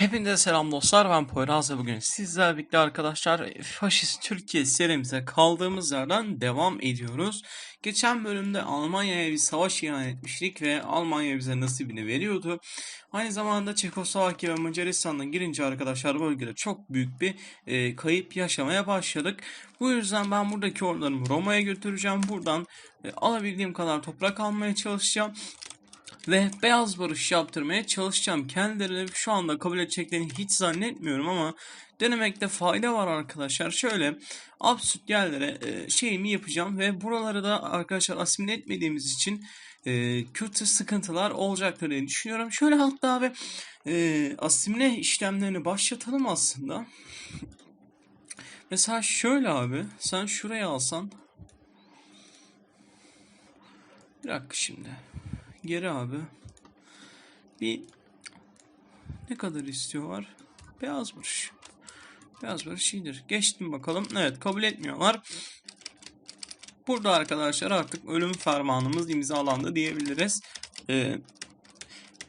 Hepinize selam dostlar ben Poyraz ve bugün sizlerle birlikte arkadaşlar Faşist Türkiye serimize kaldığımız yerden devam ediyoruz. Geçen bölümde Almanya'ya bir savaş ilan etmiştik ve Almanya bize nasibini veriyordu. Aynı zamanda Çekoslovakya ve Macaristan'dan girince arkadaşlar bölgede çok büyük bir e, kayıp yaşamaya başladık. Bu yüzden ben buradaki ordularımı Roma'ya götüreceğim. Buradan e, alabildiğim kadar toprak almaya çalışacağım ve beyaz barış yaptırmaya çalışacağım. Kendileri şu anda kabul edeceklerini hiç zannetmiyorum ama denemekte fayda var arkadaşlar. Şöyle absürt yerlere e, şeyimi yapacağım ve buraları da arkadaşlar asimile etmediğimiz için e, kötü sıkıntılar olacaktır diye düşünüyorum. Şöyle hatta abi e, asimile işlemlerini başlatalım aslında. Mesela şöyle abi sen şuraya alsan bir dakika şimdi. Geri abi. Bir ne kadar istiyorlar? Beyaz barış. Beyaz barış iyidir. Geçtim bakalım. Evet kabul etmiyorlar. Burada arkadaşlar artık ölüm fermanımız imzalandı diyebiliriz. Ee,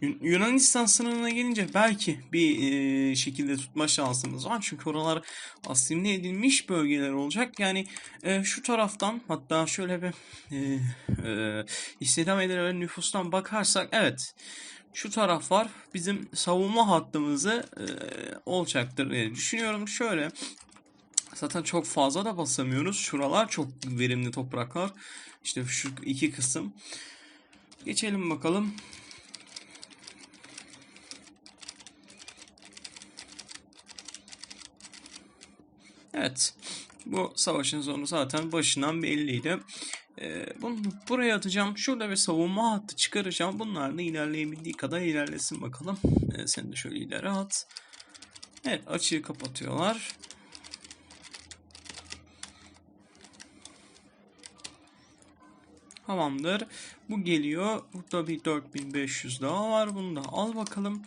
Yunanistan sınırına gelince belki bir e, şekilde tutma şansımız var. Çünkü oralar asimile edilmiş bölgeler olacak. Yani e, şu taraftan hatta şöyle bir e, e, istihdam edilen nüfustan bakarsak evet şu taraflar bizim savunma hattımızı e, olacaktır diye düşünüyorum. Şöyle zaten çok fazla da basamıyoruz. Şuralar çok verimli topraklar. İşte şu iki kısım. Geçelim bakalım. Evet. Bu savaşın sonu zaten başından belliydi. Ee, bunu buraya atacağım. Şurada bir savunma hattı çıkaracağım. Bunlar da ilerleyebildiği kadar ilerlesin bakalım. Ee, sen de şöyle ileri at. Evet açığı kapatıyorlar. Tamamdır. Bu geliyor. Burada bir 4500 daha var. Bunu da al bakalım.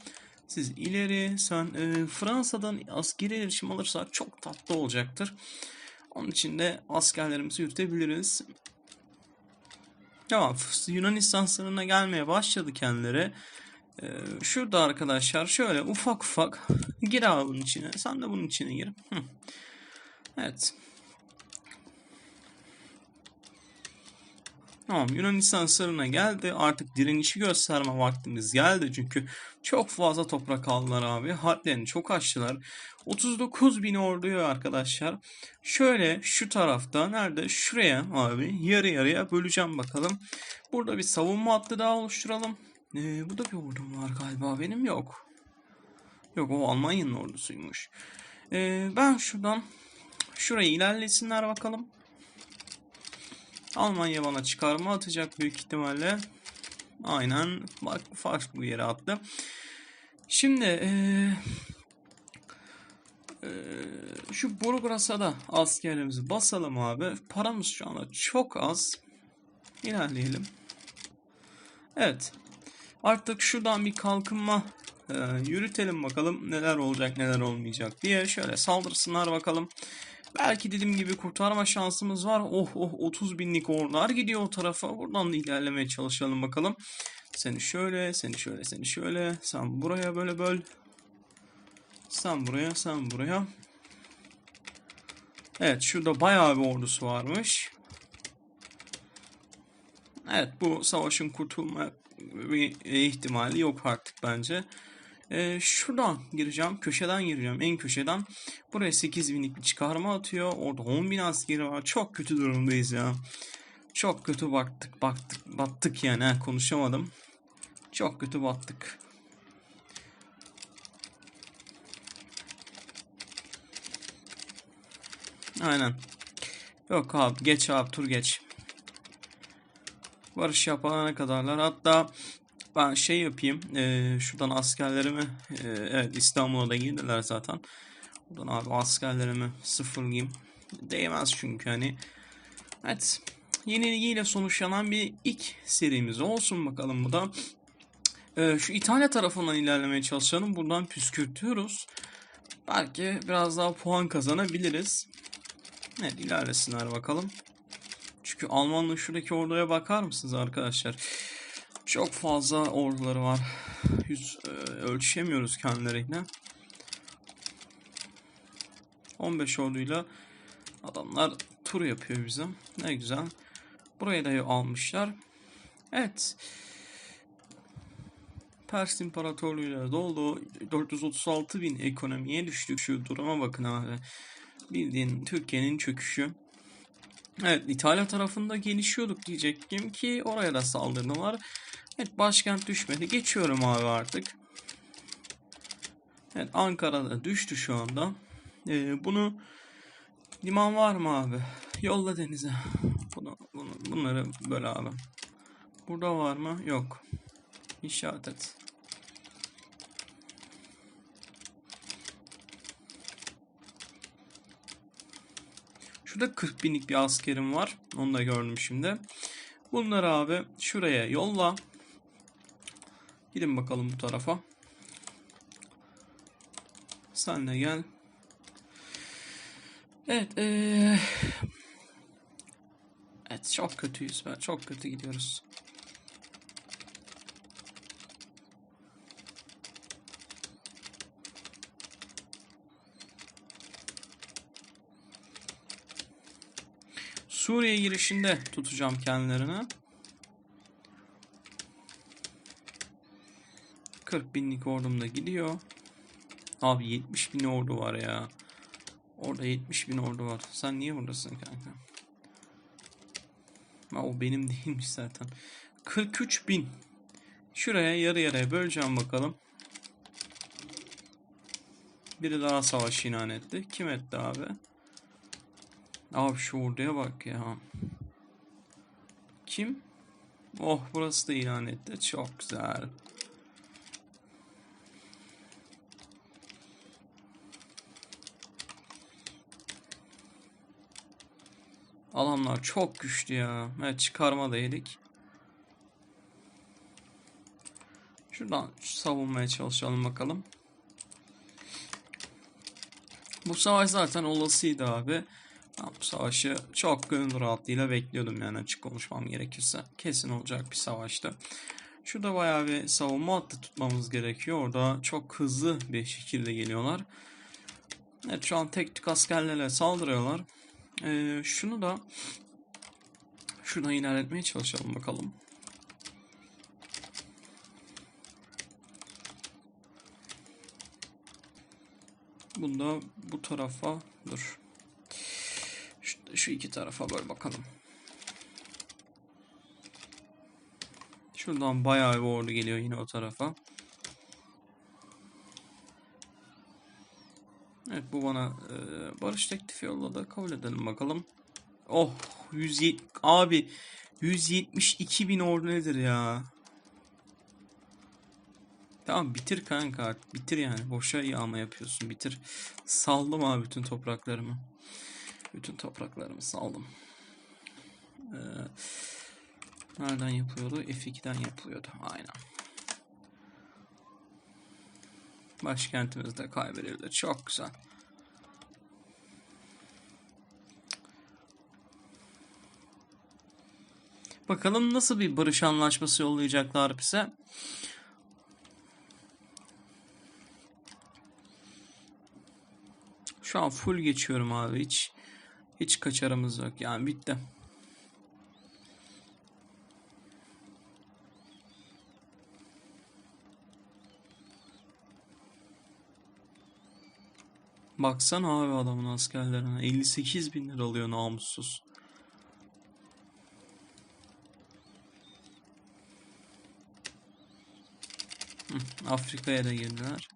Siz ileri sen e, Fransa'dan askeri iletişim alırsak çok tatlı olacaktır. Onun için de askerlerimizi yürütebiliriz. Tamam Yunanistan sınırına gelmeye başladı kendileri. Ee, şurada arkadaşlar şöyle ufak ufak gir abi bunun içine. Sen de bunun içine gir. Hı. Evet. Tamam Yunanistan sınırına geldi. Artık direnişi gösterme vaktimiz geldi. Çünkü çok fazla toprak aldılar abi. Hadlerini çok aştılar. 39 bin orduyu arkadaşlar. Şöyle şu tarafta nerede? Şuraya abi yarı yarıya böleceğim bakalım. Burada bir savunma hattı daha oluşturalım. Ee, burada bir ordum var galiba benim yok. Yok o Almanya'nın ordusuymuş. Ee, ben şuradan şurayı ilerlesinler bakalım. Almanya bana çıkarma atacak büyük ihtimalle. Aynen bak farklı yere attı. Şimdi ee, ee, şu Burgras'a da askerlerimizi basalım abi. Paramız şu anda çok az. İlerleyelim. Evet. Artık şuradan bir kalkınma e, yürütelim bakalım neler olacak neler olmayacak diye. Şöyle saldırsınlar bakalım. Belki dediğim gibi kurtarma şansımız var. Oh oh 30 binlik ordular gidiyor o tarafa. Buradan da ilerlemeye çalışalım bakalım. Seni şöyle, seni şöyle, seni şöyle. Sen buraya böyle böl. Sen buraya, sen buraya. Evet şurada bayağı bir ordusu varmış. Evet bu savaşın kurtulma ihtimali yok artık bence. Ee, şuradan gireceğim. Köşeden gireceğim. En köşeden. Buraya 8000'lik bir çıkarma atıyor. Orada 10.000 askeri var. Çok kötü durumdayız ya. Çok kötü baktık. Baktık. Battık yani. He, konuşamadım. Çok kötü battık. Aynen. Yok abi geç abi tur geç. Barış yapana kadarlar. Hatta ben şey yapayım. E, şuradan askerlerimi e, evet İstanbul'a da girdiler zaten. Buradan abi askerlerimi sıfırlayayım. Değmez çünkü hani. Evet. Yenilgiyle sonuçlanan bir ilk serimiz olsun bakalım bu da. E, şu İtalya tarafından ilerlemeye çalışalım. Buradan püskürtüyoruz. Belki biraz daha puan kazanabiliriz. Evet ilerlesinler bakalım. Çünkü Almanlı şuradaki orduya bakar mısınız arkadaşlar? Çok fazla orduları var. Yüz e, ölçüşemiyoruz kendileriyle. 15 orduyla adamlar tur yapıyor bize. Ne güzel. Burayı da almışlar. Evet. Pers İmparatorluğu'yla doldu. 436 bin ekonomiye düştük. Şu duruma bakın abi. Bildiğin Türkiye'nin çöküşü. Evet İtalya tarafında gelişiyorduk diyecektim ki oraya da saldırdılar. Evet başkent düşmedi. Geçiyorum abi artık. Evet Ankara'da düştü şu anda. Ee, bunu liman var mı abi? Yolla denize. Bunu, bunu, bunları böyle abi. Burada var mı? Yok. İşaret et. Şurada 40 binlik bir askerim var. Onu da gördüm şimdi. Bunları abi şuraya yolla. Gidin bakalım bu tarafa. Sen de gel. Evet. Ee... Evet çok kötüyüz be. Çok kötü gidiyoruz. Suriye girişinde tutacağım kendilerini. 40 binlik ordum da gidiyor. Abi 70 bin ordu var ya. Orada 70 bin ordu var. Sen niye buradasın kanka? Ha, o benim değilmiş zaten. 43 bin. Şuraya yarı yarıya böleceğim bakalım. Biri daha savaş ilan etti. Kim etti abi? Abi şu orduya bak ya. Kim? Oh burası da ilan etti. Çok güzel. Adamlar çok güçlü ya. Evet çıkarma da yedik. Şuradan savunmaya çalışalım bakalım. Bu savaş zaten olasıydı abi. Ben bu savaşı çok gönül rahatlığıyla bekliyordum yani açık konuşmam gerekirse. Kesin olacak bir savaştı. Şurada bayağı bir savunma hattı tutmamız gerekiyor. Orada çok hızlı bir şekilde geliyorlar. Evet şu an tek tük askerlerle saldırıyorlar. Ee, şunu da şuradan ilerletmeye çalışalım bakalım. Bunda bu tarafa dur. Şu, şu iki tarafa böyle bakalım. Şuradan bayağı bir ordu geliyor yine o tarafa. Evet bu bana e, barış teklifi yolladı. Kabul edelim bakalım. Oh 170 abi 172 bin ordu nedir ya? Tamam bitir kanka artık. Bitir yani. Boşa yağma yapıyorsun. Bitir. Saldım abi bütün topraklarımı. Bütün topraklarımı saldım. Ee, nereden yapılıyordu? F2'den yapılıyordu. Aynen. Başkentimiz de kaybedildi. Çok güzel. Bakalım nasıl bir barış anlaşması yollayacaklar bize. Şu an full geçiyorum abi hiç. Hiç kaçarımız yok. Yani bitti. Baksana abi adamın askerlerine. 58 bin lira alıyor namussuz. Afrika'ya da girdiler.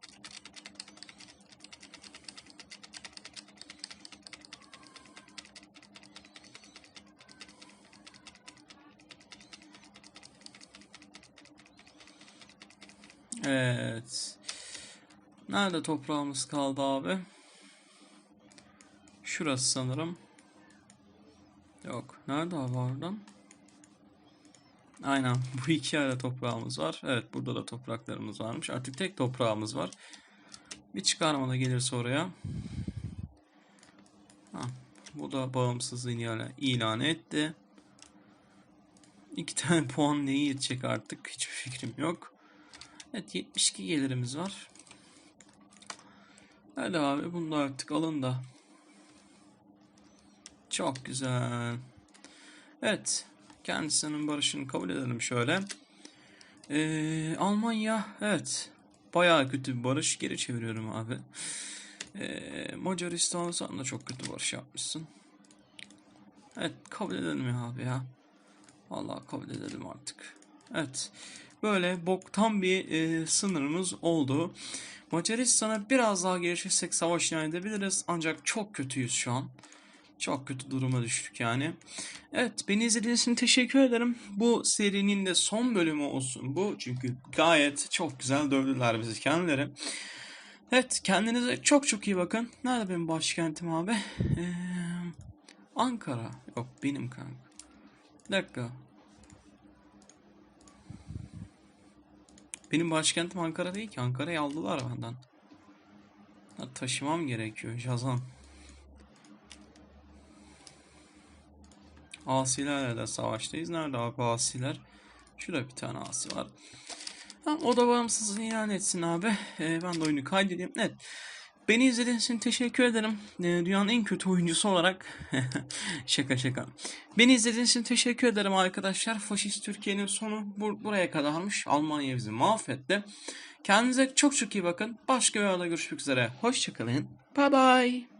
Evet. Nerede toprağımız kaldı abi? Şurası sanırım. Yok. Nerede abi oradan? Aynen. Bu iki yerde toprağımız var. Evet burada da topraklarımız varmış. Artık tek toprağımız var. Bir çıkarma da gelirse oraya. Ha, bu da bağımsızlığını ilan etti. İki tane puan neyi yetecek artık hiçbir fikrim yok. Evet 72 gelirimiz var. Hadi abi bunu da artık alın da Çok güzel. Evet. Kendisinin barışını kabul edelim şöyle. Ee, Almanya evet. Bayağı kötü bir barış. Geri çeviriyorum abi. Ee, Macaristan sen de çok kötü barış yapmışsın. Evet kabul edelim ya abi ya. Vallahi kabul edelim artık. Evet. Böyle boktan bir e, sınırımız oldu. Macaristan'a biraz daha gelişirsek savaş ilan edebiliriz. Ancak çok kötüyüz şu an. Çok kötü duruma düştük yani. Evet beni izlediğiniz için teşekkür ederim. Bu serinin de son bölümü olsun bu. Çünkü gayet çok güzel dövdüler bizi kendileri. Evet kendinize çok çok iyi bakın. Nerede benim başkentim abi? Ee, Ankara. Yok benim kanka. Bir dakika. Benim başkentim Ankara değil ki. Ankara'yı aldılar benden. Taşımam gerekiyor. Yazan. Asilerle de savaştayız. Nerede abi asiler? Şurada bir tane asi var. Tamam, o da bağımsızlığını ilan etsin abi. Ee, ben de oyunu kaydedeyim. Evet. Beni izlediğiniz için teşekkür ederim. Ee, dünyanın en kötü oyuncusu olarak. şaka şaka. Beni izlediğiniz için teşekkür ederim arkadaşlar. Faşist Türkiye'nin sonu bur- buraya kadarmış. Almanya bizi mahvetti. Kendinize çok çok iyi bakın. Başka bir arada görüşmek üzere. Hoşçakalın. Bye bye.